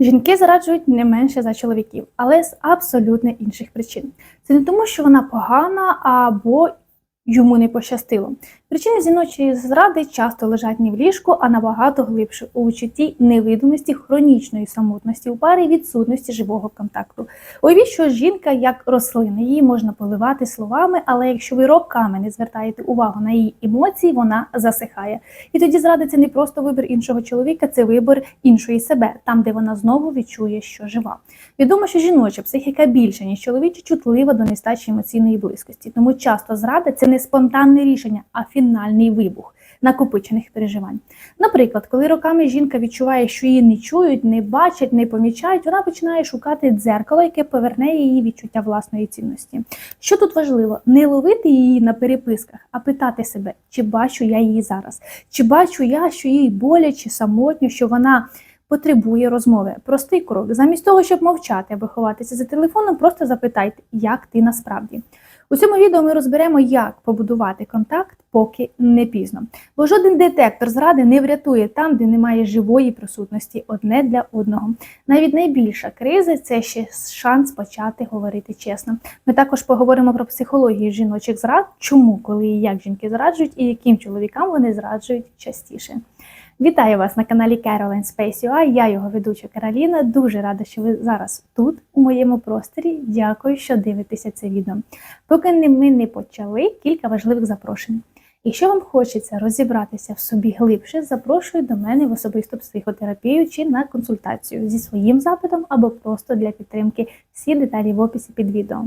Жінки зраджують не менше за чоловіків, але з абсолютно інших причин. Це не тому, що вона погана або йому не пощастило. Причини жіночої зради часто лежать не в ліжку, а набагато глибше у відчутті невидимості, хронічної самотності у парі, відсутності живого контакту. Уявіть, що жінка як рослина, її можна поливати словами, але якщо ви роками не звертаєте увагу на її емоції, вона засихає. І тоді зрада це не просто вибір іншого чоловіка, це вибір іншої себе, там, де вона знову відчує, що жива. Відомо, що жіноча психіка більше, ніж чоловіча, чутлива до нестачі емоційної близькості. Тому часто зрада це не спонтанне рішення, а фінальний вибух накопичених переживань. Наприклад, коли роками жінка відчуває, що її не чують, не бачать, не помічають, вона починає шукати дзеркало, яке поверне її відчуття власної цінності. Що тут важливо, не ловити її на переписках, а питати себе, чи бачу я її зараз, чи бачу я, що їй боляче, самотньо, що вона. Потребує розмови. Простий крок. Замість того, щоб мовчати або ховатися за телефоном, просто запитайте, як ти насправді. У цьому відео ми розберемо, як побудувати контакт, поки не пізно. Бо жоден детектор зради не врятує там, де немає живої присутності одне для одного. Навіть найбільша криза це ще шанс почати говорити чесно. Ми також поговоримо про психологію жіночих зрад, чому, коли і як жінки зраджують, і яким чоловікам вони зраджують частіше. Вітаю вас на каналі Caroline Space UI. Я його ведуча Кароліна. Дуже рада, що ви зараз тут, у моєму просторі. Дякую, що дивитеся це відео. Поки ми не почали, кілька важливих запрошень. Якщо вам хочеться розібратися в собі глибше, запрошую до мене в особисту психотерапію чи на консультацію зі своїм запитом або просто для підтримки. Всі деталі в описі під відео.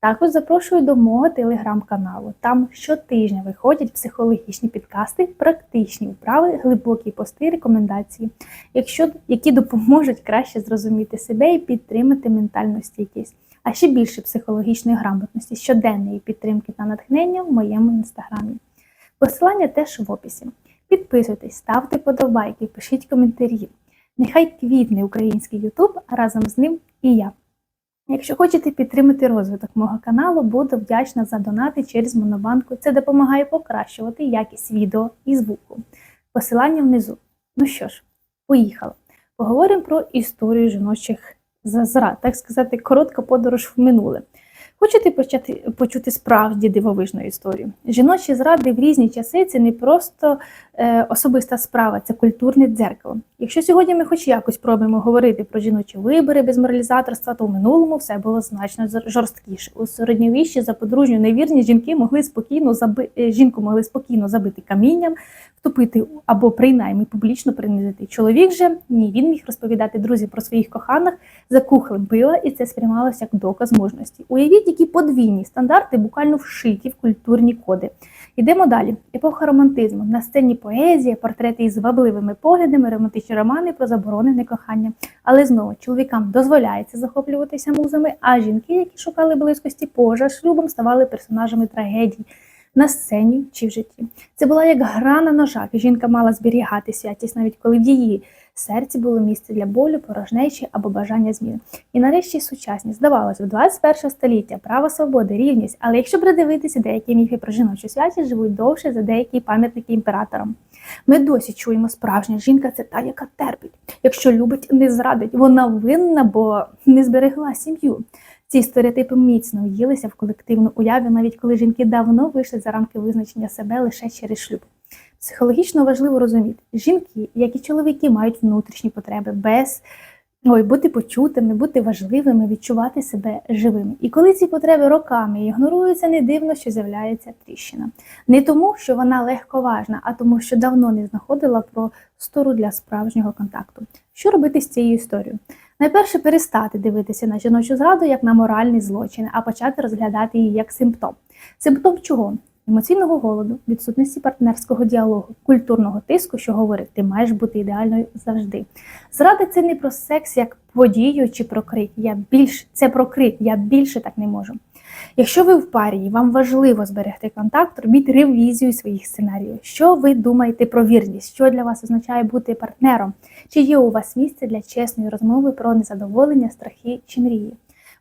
Також запрошую до мого телеграм-каналу. Там щотижня виходять психологічні підкасти, практичні вправи, глибокі пости, рекомендації, якщо, які допоможуть краще зрозуміти себе і підтримати ментальну стійкість. А ще більше психологічної грамотності, щоденної підтримки та натхнення в моєму інстаграмі. Посилання теж в описі. Підписуйтесь, ставте подобайки, пишіть коментарі. Нехай квітне український Ютуб, разом з ним і я. Якщо хочете підтримати розвиток мого каналу, буду вдячна за донати через Монобанку. Це допомагає покращувати якість відео і звуку. Посилання внизу. Ну що ж, поїхали. Поговоримо про історію жіночих зазрад, так сказати, коротка подорож в минуле. Хочете почати почути справді дивовижну історію? Жіночі зради в різні часи це не просто е, особиста справа, це культурне дзеркало. Якщо сьогодні ми хоч якось пробуємо говорити про жіночі вибори без моралізаторства, то в минулому все було значно жорсткіше. У середньовіччі за подружню невірні жінки могли спокійно заби... е, жінку могли спокійно забити камінням, втопити або принаймні публічно принизити. Чоловік же ні, він міг розповідати друзі про своїх коханих за кухлем пива, і це сприймалося як доказ мужності. Уявіть, які подвійні стандарти буквально вшиті в культурні коди. Йдемо далі. Епоха романтизму. На сцені поезія, портрети із вабливими поглядами, романтичні романи про заборонене кохання. Але знову чоловікам дозволяється захоплюватися музами, а жінки, які шукали близькості поза шлюбом, ставали персонажами трагедій на сцені чи в житті. Це була як гра на ножах. Жінка мала зберігати святість, навіть коли в її серці було місце для болю, порожнечі або бажання змін. І нарешті сучасність. Здавалося, в 21 століття право свободи, рівність. Але якщо придивитися, деякі міфи про жіночу святість живуть довше за деякі пам'ятники імператорам. Ми досі чуємо справжня жінка це та, яка терпить. Якщо любить, не зрадить. Вона винна, бо не зберегла сім'ю. Ці стереотипи міцно в'їлися в колективну уяву, навіть коли жінки давно вийшли за рамки визначення себе лише через шлюб. Психологічно важливо розуміти, жінки, як і чоловіки, мають внутрішні потреби без ой, бути почутими, бути важливими, відчувати себе живими. І коли ці потреби роками ігноруються, не дивно, що з'являється тріщина. Не тому, що вона легковажна, а тому, що давно не знаходила простору для справжнього контакту. Що робити з цією історією? Найперше перестати дивитися на жіночу зраду як на моральний злочин, а почати розглядати її як симптом. Симптом чого? Емоційного голоду, відсутності партнерського діалогу, культурного тиску, що говорить, ти маєш бути ідеальною завжди. Зрада це не про секс як подію чи про крик. Я більш це про крик, я більше так не можу. Якщо ви в парі і вам важливо зберегти контакт, робіть ревізію своїх сценаріїв. Що ви думаєте про вірність? Що для вас означає бути партнером? Чи є у вас місце для чесної розмови про незадоволення, страхи чи мрії?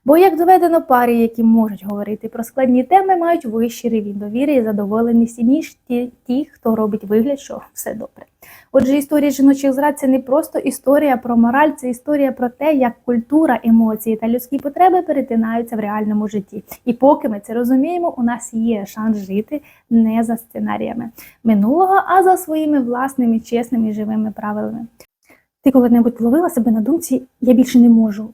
Бо, як доведено, парі, які можуть говорити про складні теми, мають вищий рівень довіри і задоволеності, ніж ті, ті, хто робить вигляд, що все добре. Отже, історія жіночих зрад це не просто історія про мораль, це історія про те, як культура, емоції та людські потреби перетинаються в реальному житті. І поки ми це розуміємо, у нас є шанс жити не за сценаріями минулого, а за своїми власними чесними і живими правилами. Ти коли-небудь ловила себе на думці, я більше не можу,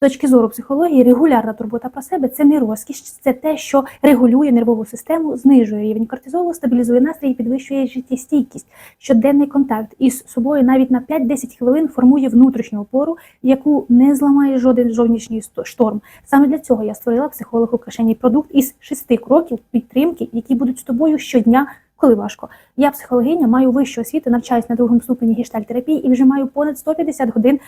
Точки зору психології, регулярна турбота про себе це не розкіш, це те, що регулює нервову систему, знижує рівень кортизолу, стабілізує настрій підвищує життєстійкість. Щоденний контакт із собою навіть на 5-10 хвилин формує внутрішню опору, яку не зламає жоден зовнішній шторм. Саме для цього я створила психолог у кишені продукт із шести кроків підтримки, які будуть з тобою щодня. Коли важко, я психологиня, маю вищу освіту, навчаюсь на другому ступені гештальтерапії і вже маю понад 150 годин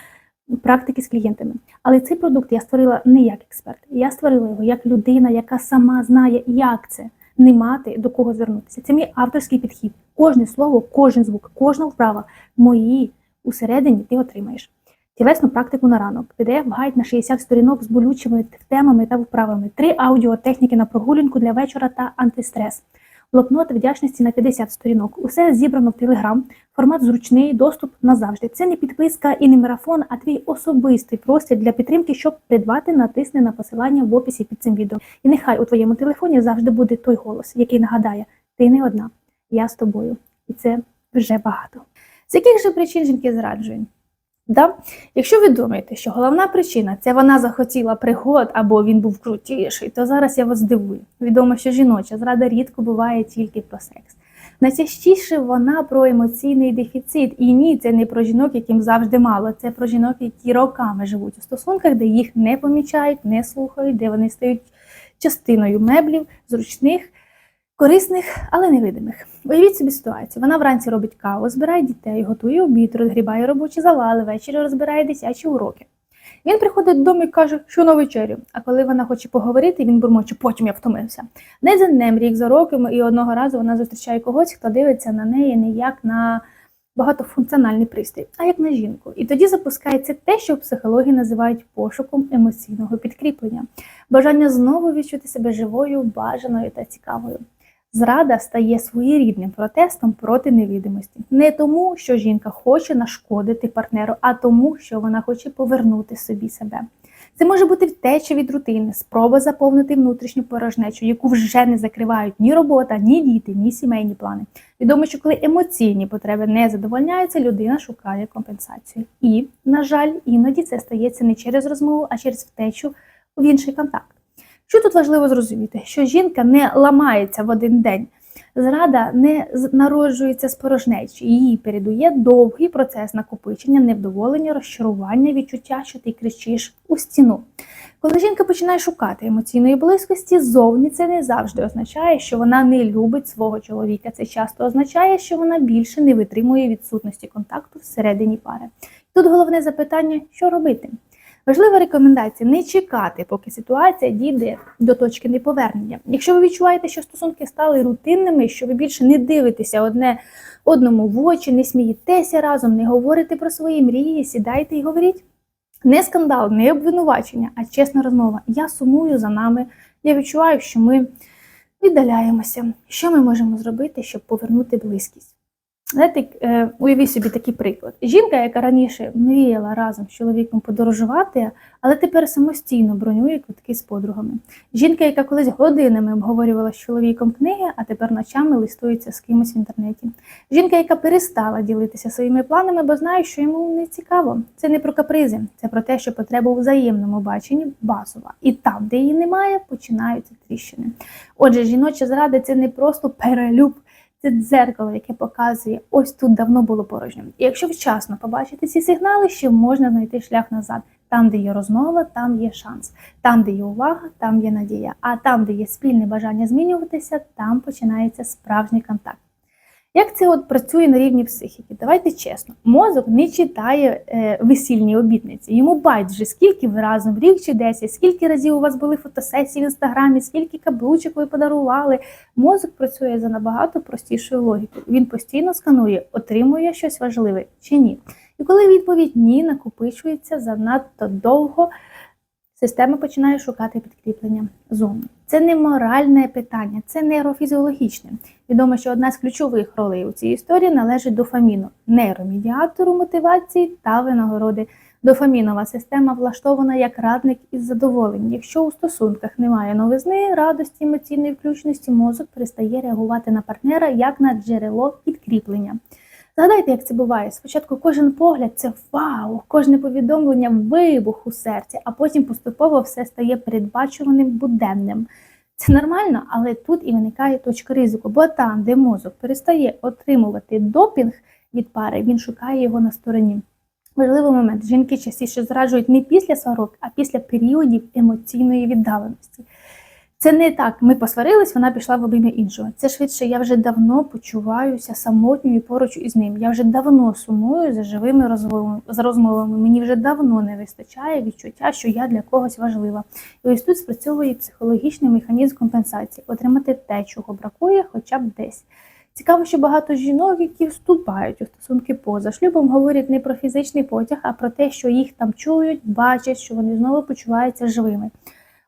практики з клієнтами. Але цей продукт я створила не як експерт. Я створила його як людина, яка сама знає, як це не мати до кого звернутися. Це мій авторський підхід. Кожне слово, кожен звук, кожна вправа мої усередині ти отримаєш. Тілесну практику на ранок, PDF гайд на 60 сторінок з болючими темами та вправами, три аудіотехніки на прогулянку для вечора та антистрес. Блокнот вдячності на 50 сторінок. Усе зібрано в Телеграм. Формат зручний, доступ назавжди. Це не підписка і не марафон, а твій особистий простір для підтримки, щоб придбати, натисни на посилання в описі під цим відео. І нехай у твоєму телефоні завжди буде той голос, який нагадає: ти не одна, я з тобою. І це вже багато. З яких же причин жінки зраджують? Да? Якщо ви думаєте, що головна причина це вона захотіла пригод або він був крутіший, то зараз я вас здивую. Відомо, що жіноча зрада рідко буває тільки про секс. Найчастіше вона про емоційний дефіцит. І ні, це не про жінок, яким завжди мало. Це про жінок, які роками живуть у стосунках, де їх не помічають, не слухають, де вони стають частиною меблів, зручних, корисних, але невидимих. Уявіть собі ситуацію. Вона вранці робить каву, збирає дітей, готує обід, розгрібає робочі завали, ввечері розбирає дитячі уроки. Він приходить додому і каже, що на вечерю. А коли вона хоче поговорити, він бурмоче, потім я втомився. Не за днем, рік за роком, і одного разу вона зустрічає когось, хто дивиться на неї не як на багатофункціональний пристрій, а як на жінку. І тоді запускається те, що в психології називають пошуком емоційного підкріплення, бажання знову відчути себе живою, бажаною та цікавою. Зрада стає своєрідним протестом проти невідомості. Не тому, що жінка хоче нашкодити партнеру, а тому, що вона хоче повернути собі себе. Це може бути втеча від рутини, спроба заповнити внутрішню порожнечу, яку вже не закривають ні робота, ні діти, ні сімейні плани. Відомо, що коли емоційні потреби не задовольняються, людина шукає компенсацію. І, на жаль, іноді це стається не через розмову, а через втечу в інший контакт. Що тут важливо зрозуміти? Що жінка не ламається в один день. Зрада не народжується з порожнечі. Її передує довгий процес накопичення, невдоволення, розчарування, відчуття, що ти кричиш у стіну. Коли жінка починає шукати емоційної близькості, ззовні це не завжди означає, що вона не любить свого чоловіка. Це часто означає, що вона більше не витримує відсутності контакту всередині пари. Тут головне запитання, що робити. Важлива рекомендація не чекати, поки ситуація дійде до точки неповернення. Якщо ви відчуваєте, що стосунки стали рутинними, що ви більше не дивитеся одне одному в очі, не смієтеся разом, не говорите про свої мрії, сідайте і говоріть. Не скандал, не обвинувачення, а чесна розмова. Я сумую за нами. Я відчуваю, що ми віддаляємося. Що ми можемо зробити, щоб повернути близькість? Знаєте, е, уявіть собі такий приклад. Жінка, яка раніше мріяла разом з чоловіком подорожувати, але тепер самостійно бронює квитки з подругами. Жінка, яка колись годинами обговорювала з чоловіком книги, а тепер ночами листується з кимось в інтернеті. Жінка, яка перестала ділитися своїми планами, бо знає, що йому не цікаво. Це не про капризи, це про те, що потреба у взаємному баченні базова. І там, де її немає, починаються тріщини. Отже, жіноча зрада це не просто перелюб. Це дзеркало, яке показує, ось тут давно було порожньо. І якщо вчасно побачити ці сигнали, ще можна знайти шлях назад. Там, де є розмова, там є шанс. Там, де є увага, там є надія. А там, де є спільне бажання змінюватися, там починається справжній контакт. Як це от працює на рівні психіки? Давайте чесно, мозок не читає е, весільні обітниці. Йому байдуже, скільки ви разом, рік чи десять, скільки разів у вас були фотосесії в інстаграмі, скільки каблучок ви подарували. Мозок працює за набагато простішою логікою. Він постійно сканує, отримує щось важливе чи ні. І коли відповідь ні накопичується занадто довго, система починає шукати підкріплення зовні. Це не моральне питання, це нейрофізіологічне. Відомо, що одна з ключових ролей у цій історії належить дофаміну, нейромедіатору мотивації та винагороди. Дофамінова система влаштована як радник із задоволенням. Якщо у стосунках немає новизни, радості, емоційної включеності, мозок перестає реагувати на партнера як на джерело підкріплення. Згадайте, як це буває. Спочатку кожен погляд це вау, кожне повідомлення вибух у серці, а потім поступово все стає передбачуваним буденним. Це нормально, але тут і виникає точка ризику, бо там, де мозок перестає отримувати допінг від пари, він шукає його на стороні. Важливий момент: жінки частіше зраджують не після сварок, а після періодів емоційної віддаленості. Це не так, ми посварились, вона пішла в обійми іншого. Це швидше, я вже давно почуваюся самотньою поруч із ним. Я вже давно сумую за живими розмовами, за розмовами. Мені вже давно не вистачає відчуття, що я для когось важлива. І ось тут спрацьовує психологічний механізм компенсації, отримати те, чого бракує, хоча б десь. Цікаво, що багато жінок, які вступають у стосунки поза шлюбом, говорять не про фізичний потяг, а про те, що їх там чують, бачать, що вони знову почуваються живими.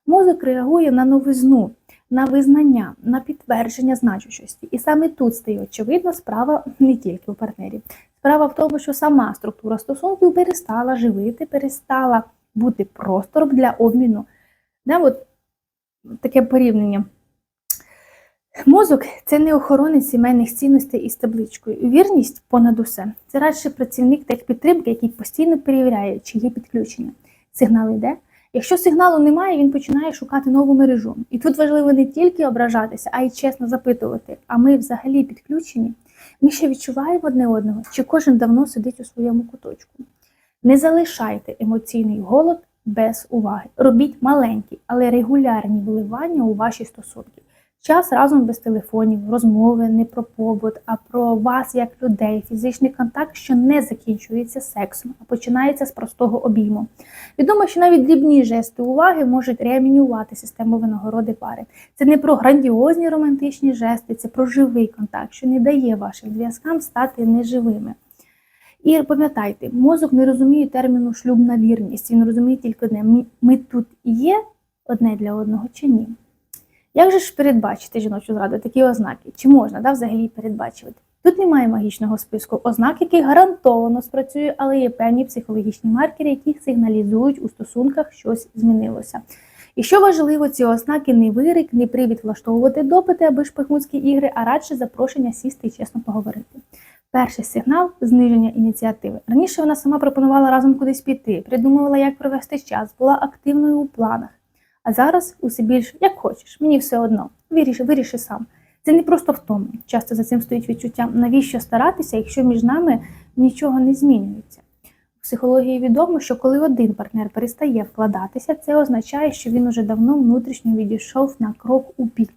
Мозок реагує на новизну, на визнання, на підтвердження значущості. І саме тут стає очевидно, справа не тільки у партнерів. Справа в тому, що сама структура стосунків перестала живити, перестала бути простором для обміну. Да, от таке порівняння. Мозок це не охоронець сімейних цінностей із табличкою. Вірність понад усе. Це радше працівник техпідтримки, який постійно перевіряє, чи є підключення. Сигнал йде. Якщо сигналу немає, він починає шукати нову мережу. І тут важливо не тільки ображатися, а й чесно запитувати: а ми взагалі підключені? Ми ще відчуваємо одне одного, чи кожен давно сидить у своєму куточку. Не залишайте емоційний голод без уваги. Робіть маленькі, але регулярні вливання у ваші стосунки. Час разом без телефонів, розмови не про побут, а про вас як людей, фізичний контакт, що не закінчується сексом, а починається з простого обійму. Відомо, що навіть дрібні жести уваги можуть реамінювати систему винагороди пари. Це не про грандіозні романтичні жести, це про живий контакт, що не дає вашим зв'язкам стати неживими. І пам'ятайте, мозок не розуміє терміну шлюбна вірність. Він розуміє тільки одне: ми тут є одне для одного чи ні. Як же ж передбачити жіночу зраду такі ознаки? Чи можна да, взагалі передбачувати? Тут немає магічного списку ознак, який гарантовано спрацює, але є певні психологічні маркери, які сигналізують у стосунках щось змінилося. І що важливо, ці ознаки не вирик, не привід влаштовувати допити або шпигунські ігри, а радше запрошення сісти і чесно поговорити. Перший сигнал зниження ініціативи. Раніше вона сама пропонувала разом кудись піти, придумувала, як провести час, була активною у планах. А зараз усе більш як хочеш, мені все одно. Виріши, виріши сам. Це не просто втома. Часто за цим стоїть відчуття, навіщо старатися, якщо між нами нічого не змінюється. У психології відомо, що коли один партнер перестає вкладатися, це означає, що він уже давно внутрішньо відійшов на крок у бік.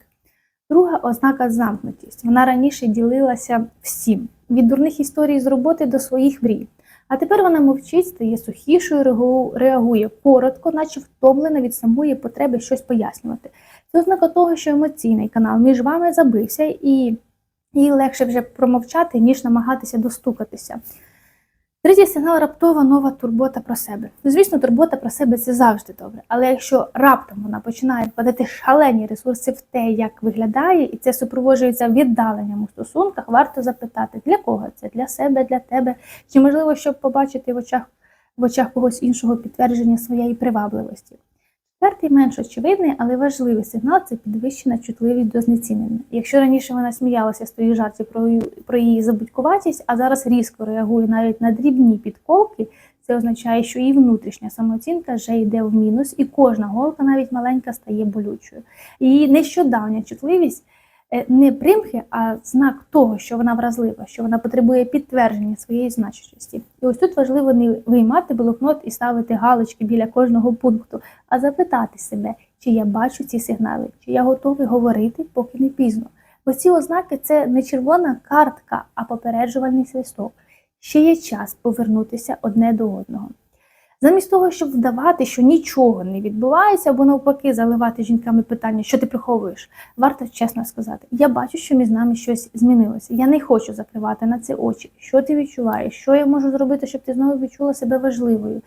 Друга ознака замкнутість. Вона раніше ділилася всім від дурних історій з роботи до своїх мрій. А тепер вона мовчить, стає сухішою, реагує коротко, наче втомлена від самої потреби щось пояснювати. Це ознака того, що емоційний канал між вами забився, і їй легше вже промовчати, ніж намагатися достукатися. Третій сигнал раптова нова турбота про себе. Ну, звісно, турбота про себе це завжди добре. Але якщо раптом вона починає вкладати шалені ресурси в те, як виглядає, і це супроводжується віддаленням у стосунках, варто запитати, для кого це? Для себе, для тебе? Чи можливо, щоб побачити в очах в очах когось іншого підтвердження своєї привабливості? Четвертий менш очевидний, але важливий сигнал це підвищена чутливість до знецінення. Якщо раніше вона сміялася з твоїх жартів про її, забудькуватість, а зараз різко реагує навіть на дрібні підколки, це означає, що її внутрішня самооцінка вже йде в мінус, і кожна голка, навіть маленька, стає болючою. Її нещодавня чутливість не примхи, а знак того, що вона вразлива, що вона потребує підтвердження своєї значущості. І ось тут важливо не виймати блокнот і ставити галочки біля кожного пункту, а запитати себе, чи я бачу ці сигнали, чи я готовий говорити, поки не пізно. Оці ознаки це не червона картка, а попереджувальний свисток. Ще є час повернутися одне до одного. Замість того, щоб вдавати, що нічого не відбувається, або навпаки заливати жінками питання, що ти приховуєш, варто чесно сказати: я бачу, що між нами щось змінилося. Я не хочу закривати на це очі. Що ти відчуваєш? Що я можу зробити, щоб ти знову відчула себе важливою?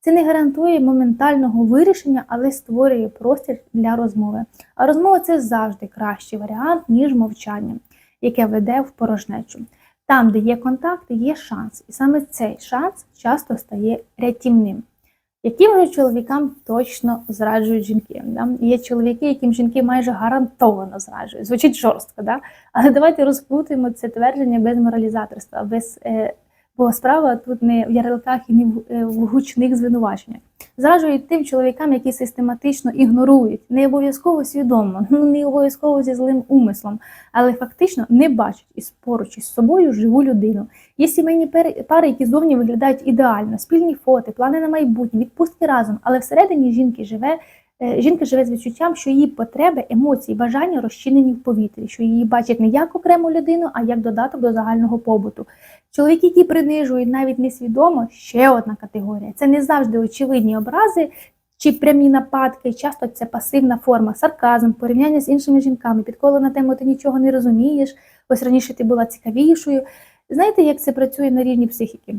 Це не гарантує моментального вирішення, але створює простір для розмови. А розмова це завжди кращий варіант, ніж мовчання, яке веде в порожнечу. Там, де є контакт, є шанс. І саме цей шанс часто стає рятівним. Яким же чоловікам точно зраджують жінки? Да? Є чоловіки, яким жінки майже гарантовано зраджують. Звучить жорстко, да? але давайте розплутаємо це твердження без моралізаторства, без, е, бо справа тут не в ярликах і не в, е, гучних звинуваченнях. Зраджують тим чоловікам, які систематично ігнорують, не обов'язково свідомо, ну не обов'язково зі злим умислом, але фактично не бачать із поруч із собою живу людину. Є сімейні пари, які зовні виглядають ідеально, спільні фото, плани на майбутнє, відпустки разом, але всередині жінки живе. Е, Жінка живе з відчуттям, що її потреби, емоції, бажання розчинені в повітрі, що її бачать не як окрему людину, а як додаток до загального побуту. Чоловіки, які принижують навіть несвідомо, ще одна категорія. Це не завжди очевидні образи чи прямі нападки. Часто це пасивна форма, сарказм, порівняння з іншими жінками, підколи на тему ти нічого не розумієш. Ось раніше ти була цікавішою. Знаєте, як це працює на рівні психіки?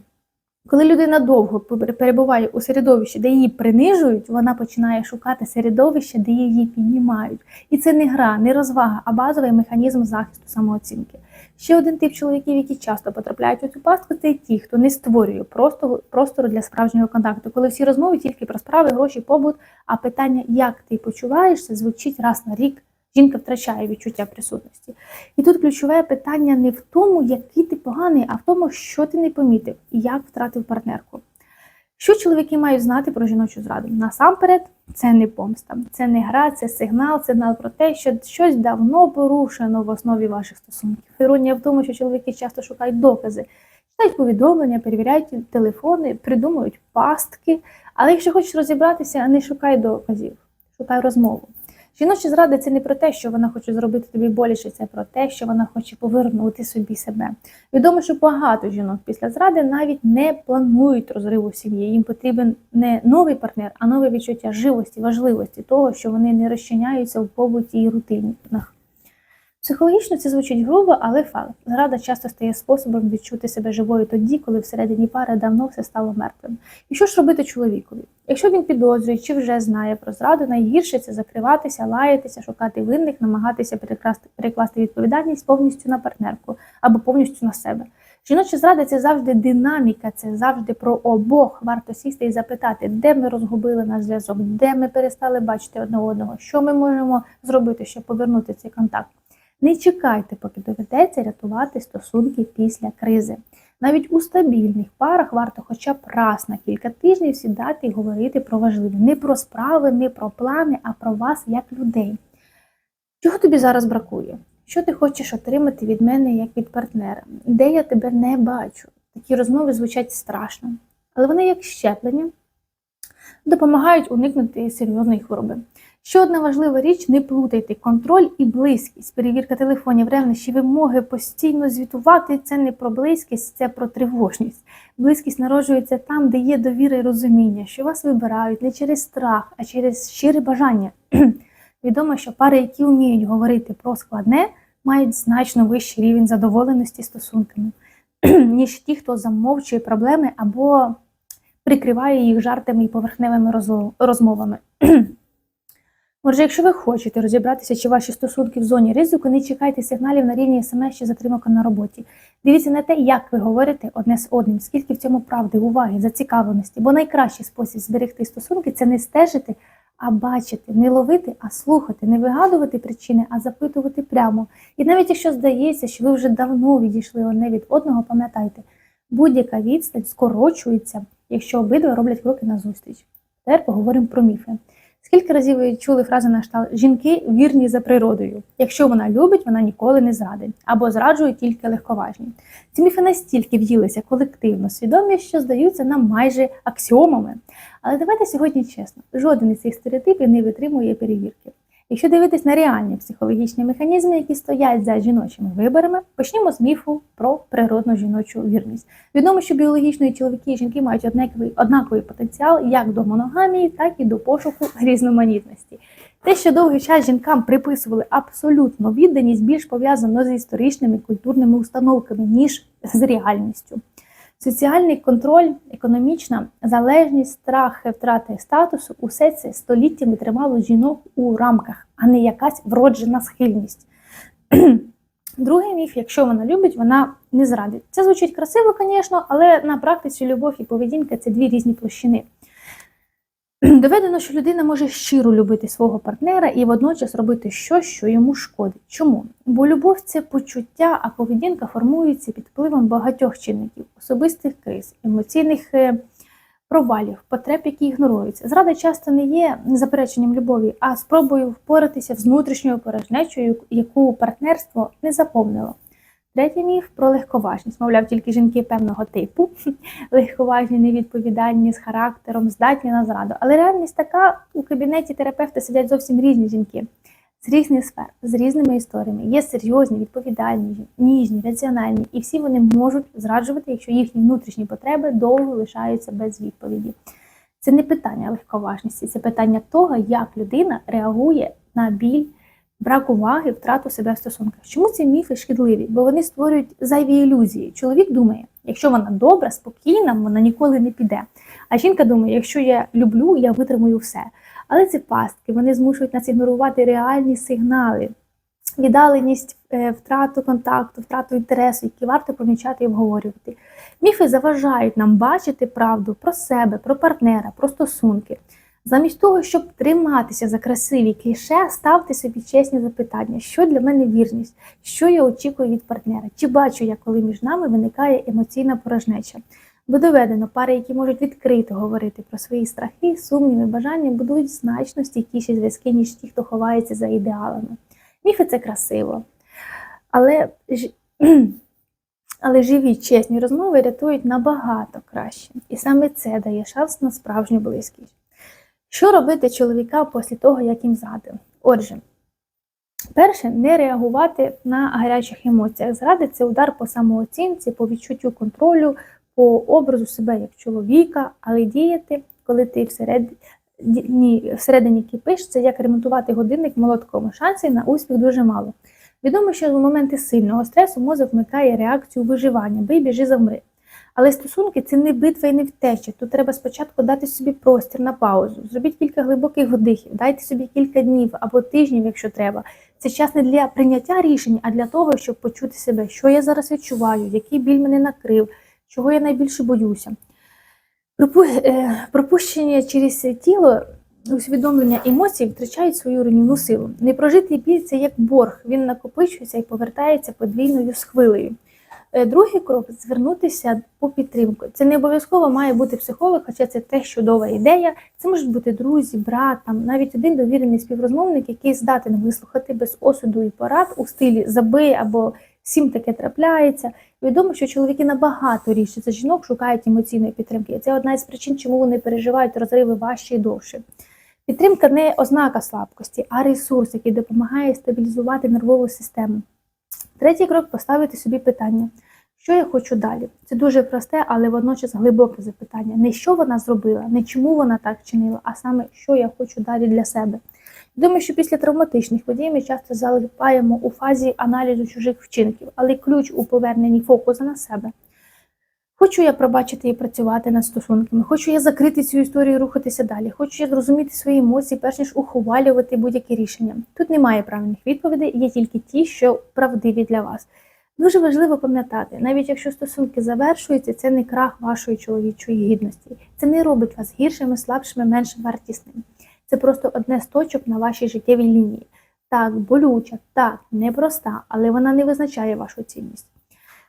Коли людина довго перебуває у середовищі, де її принижують, вона починає шукати середовище, де її піднімають. І це не гра, не розвага, а базовий механізм захисту самооцінки. Ще один тип чоловіків, які часто потрапляють у цю пастку, це ті, хто не створює простору, для справжнього контакту, коли всі розмови тільки про справи, гроші, побут, а питання, як ти почуваєшся, звучить раз на рік. Жінка втрачає відчуття присутності. І тут ключове питання не в тому, який ти поганий, а в тому, що ти не помітив і як втратив партнерку. Що чоловіки мають знати про жіночу зраду? Насамперед, це не помста, це не гра, це сигнал, сигнал про те, що щось давно порушено в основі ваших стосунків. Іронія в тому, що чоловіки часто шукають докази, читають повідомлення, перевіряють телефони, придумують пастки. Але якщо хочеш розібратися, не шукай доказів, шукай розмову. Жіноча зрада це не про те, що вона хоче зробити тобі боліше, це про те, що вона хоче повернути собі себе. Відомо, що багато жінок після зради навіть не планують розриву сім'ї. Їм потрібен не новий партнер, а нове відчуття живості, важливості того, що вони не розчиняються в побуті і рутинах. Психологічно це звучить грубо, але факт. Зрада часто стає способом відчути себе живою тоді, коли всередині пари давно все стало мертвим. І що ж робити чоловікові? Якщо він підозрює чи вже знає про зраду, найгірше це закриватися, лаятися, шукати винних, намагатися перекласти, відповідальність повністю на партнерку або повністю на себе. Жіноча зрада це завжди динаміка, це завжди про обох. Варто сісти і запитати, де ми розгубили наш зв'язок, де ми перестали бачити одне одного, що ми можемо зробити, щоб повернути цей контакт. Не чекайте, поки доведеться рятувати стосунки після кризи. Навіть у стабільних парах варто хоча б раз на кілька тижнів сідати і говорити про важливе. Не про справи, не про плани, а про вас як людей. Чого тобі зараз бракує? Що ти хочеш отримати від мене як від партнера? Де я тебе не бачу? Такі розмови звучать страшно, але вони, як щеплення, допомагають уникнути серйозної хвороби. Ще одна важлива річ: не плутайте контроль і близькість. Перевірка телефонів, ревнощі, вимоги постійно звітувати це не про близькість, це про тривожність. Близькість народжується там, де є довіра і розуміння, що вас вибирають не через страх, а через щире бажання. Відомо, що пари, які вміють говорити про складне, мають значно вищий рівень задоволеності стосунками, ніж ті, хто замовчує проблеми або прикриває їх жартами і поверхневими розмовами. Отже, якщо ви хочете розібратися, чи ваші стосунки в зоні ризику, не чекайте сигналів на рівні смс чи затримок на роботі. Дивіться на те, як ви говорите одне з одним, скільки в цьому правди, уваги, зацікавленості. Бо найкращий спосіб зберегти стосунки це не стежити, а бачити, не ловити, а слухати, не вигадувати причини, а запитувати прямо. І навіть якщо здається, що ви вже давно відійшли одне від одного, пам'ятайте, будь-яка відстань скорочується, якщо обидва роблять кроки назустріч. Тепер поговоримо про міфи. Скільки разів ви чули фразу на штат жінки вірні за природою. Якщо вона любить, вона ніколи не зрадить або зраджує тільки легковажні. Ці міфи настільки в'їлися колективно свідомі, що здаються нам майже аксіомами. Але давайте сьогодні чесно, жоден із цих стереотипів не витримує перевірки. Якщо дивитись на реальні психологічні механізми, які стоять за жіночими виборами, почнімо з міфу про природну жіночу вірність. Відомо, що біологічно і чоловіки і жінки мають однаковий, однаковий потенціал як до моногамії, так і до пошуку різноманітності. Те, що довгий час жінкам приписували абсолютну відданість, більш пов'язано з історичними культурними установками, ніж з реальністю. Соціальний контроль, економічна залежність, страхи, втрати статусу усе це століттями тримало жінок у рамках, а не якась вроджена схильність. Другий міф, якщо вона любить, вона не зрадить. Це звучить красиво, звісно, але на практиці любов і поведінка це дві різні площини. Доведено, що людина може щиро любити свого партнера і водночас робити щось, що йому шкодить. Чому? Бо любов це почуття, а поведінка формується під впливом багатьох чинників, особистих криз, емоційних е, провалів, потреб, які ігноруються. Зрада часто не є запереченням любові, а спробою впоратися з внутрішньою порожнечою, яку партнерство не заповнило. Третій міф про легковажність. Мовляв, тільки жінки певного типу, легковажні, невідповідальні, з характером, здатні на зраду. Але реальність така, у кабінеті терапевта сидять зовсім різні жінки з різних сфер, з різними історіями. Є серйозні, відповідальні, ніжні, раціональні, і всі вони можуть зраджувати, якщо їхні внутрішні потреби довго лишаються без відповіді. Це не питання легковажності, це питання того, як людина реагує на біль брак уваги, втрату себе в стосунках. Чому ці міфи шкідливі? Бо вони створюють зайві ілюзії. Чоловік думає, якщо вона добра, спокійна, вона ніколи не піде. А жінка думає, якщо я люблю, я витримую все. Але ці пастки вони змушують нас ігнорувати реальні сигнали, віддаленість, е, втрату контакту, втрату інтересу, які варто помічати і обговорювати. Міфи заважають нам бачити правду про себе, про партнера, про стосунки. Замість того, щоб триматися за красиві кліше, ставте собі чесні запитання, що для мене вірність, що я очікую від партнера, чи бачу я, коли між нами виникає емоційна порожнеча. Бо доведено, пари, які можуть відкрито говорити про свої страхи, сумніви, бажання, будують значно стійкіші зв'язки, ніж ті, хто ховається за ідеалами. Міфи це красиво. Але але живі, чесні розмови рятують набагато краще. І саме це дає шанс на справжню близькість. Що робити чоловікам після того, як їм зрадив? Отже, перше, не реагувати на гарячих емоціях. Зради це удар по самооцінці, по відчуттю контролю, по образу себе як чоловіка, але діяти, коли ти всередині, всередині кипиш, це як ремонтувати годинник молотком. Шансів на успіх дуже мало. Відомо, що в моменти сильного стресу мозок вмикає реакцію виживання, бий, біжи, завмри. Але стосунки це не битва і не втеча. Тут треба спочатку дати собі простір на паузу. Зробіть кілька глибоких вдихів, дайте собі кілька днів або тижнів, якщо треба. Це час не для прийняття рішень, а для того, щоб почути себе, що я зараз відчуваю, який біль мене накрив, чого я найбільше боюся. Е, пропущення через тіло. Усвідомлення емоцій втрачають свою руйнівну силу. Непрожитий біль це як борг, він накопичується і повертається подвійною з хвилею. Е, другий крок звернутися по підтримку. Це не обов'язково має бути психолог, хоча це теж чудова ідея. Це можуть бути друзі, брат, там навіть один довірений співрозмовник, який здатен вислухати без осуду і порад у стилі забий або всім таке трапляється. Відомо, що чоловіки набагато рідше за жінок шукають емоційної підтримки. Це одна із причин, чому вони переживають розриви важче і довше. Підтримка не ознака слабкості, а ресурс, який допомагає стабілізувати нервову систему. Третій крок поставити собі питання, що я хочу далі. Це дуже просте, але водночас глибоке запитання. Не що вона зробила, не чому вона так чинила, а саме, що я хочу далі для себе. Думаю, що після травматичних подій ми часто залипаємо у фазі аналізу чужих вчинків, але ключ у поверненні фокусу на себе. Хочу я пробачити і працювати над стосунками, хочу я закрити цю історію і рухатися далі. Хочу я зрозуміти свої емоції, перш ніж ухвалювати будь-які рішення. Тут немає правильних відповідей, є тільки ті, що правдиві для вас. Дуже важливо пам'ятати, навіть якщо стосунки завершуються, це не крах вашої чоловічої гідності. Це не робить вас гіршими, слабшими, менш вартісними. Це просто одне з точок на вашій життєвій лінії. Так, болюча, так, непроста, але вона не визначає вашу цінність.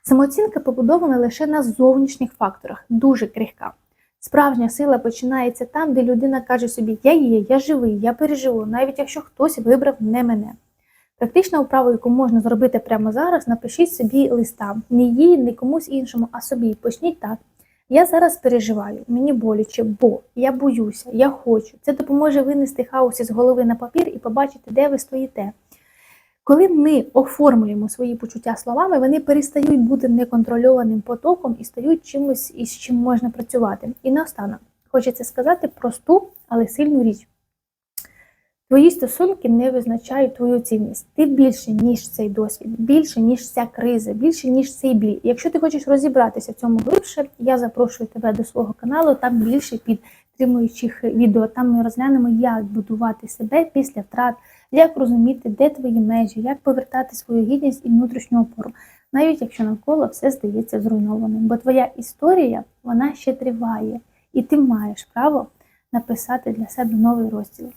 Самооцінка побудована лише на зовнішніх факторах, дуже крихка. Справжня сила починається там, де людина каже собі Я є, я живий, я переживу, навіть якщо хтось вибрав не мене. Практична вправа, яку можна зробити прямо зараз, напишіть собі листа. Не їй, не комусь іншому, а собі. Почніть так. Я зараз переживаю, мені боляче, бо я боюся, я хочу. Це допоможе винести хаос із голови на папір і побачити, де ви стоїте. Коли ми оформлюємо свої почуття словами, вони перестають бути неконтрольованим потоком і стають чимось, із чим можна працювати. І наостанок хочеться сказати просту, але сильну річ. Твої стосунки не визначають твою цінність. Ти більше, ніж цей досвід, більше, ніж ця криза, більше, ніж цей біль. Якщо ти хочеш розібратися в цьому глибше, я запрошую тебе до свого каналу, там більше підтримуючих відео. Там ми розглянемо, як будувати себе після втрат, як розуміти, де твої межі, як повертати свою гідність і внутрішню опору, навіть якщо навколо все здається зруйнованим. Бо твоя історія вона ще триває, і ти маєш право написати для себе новий розділ.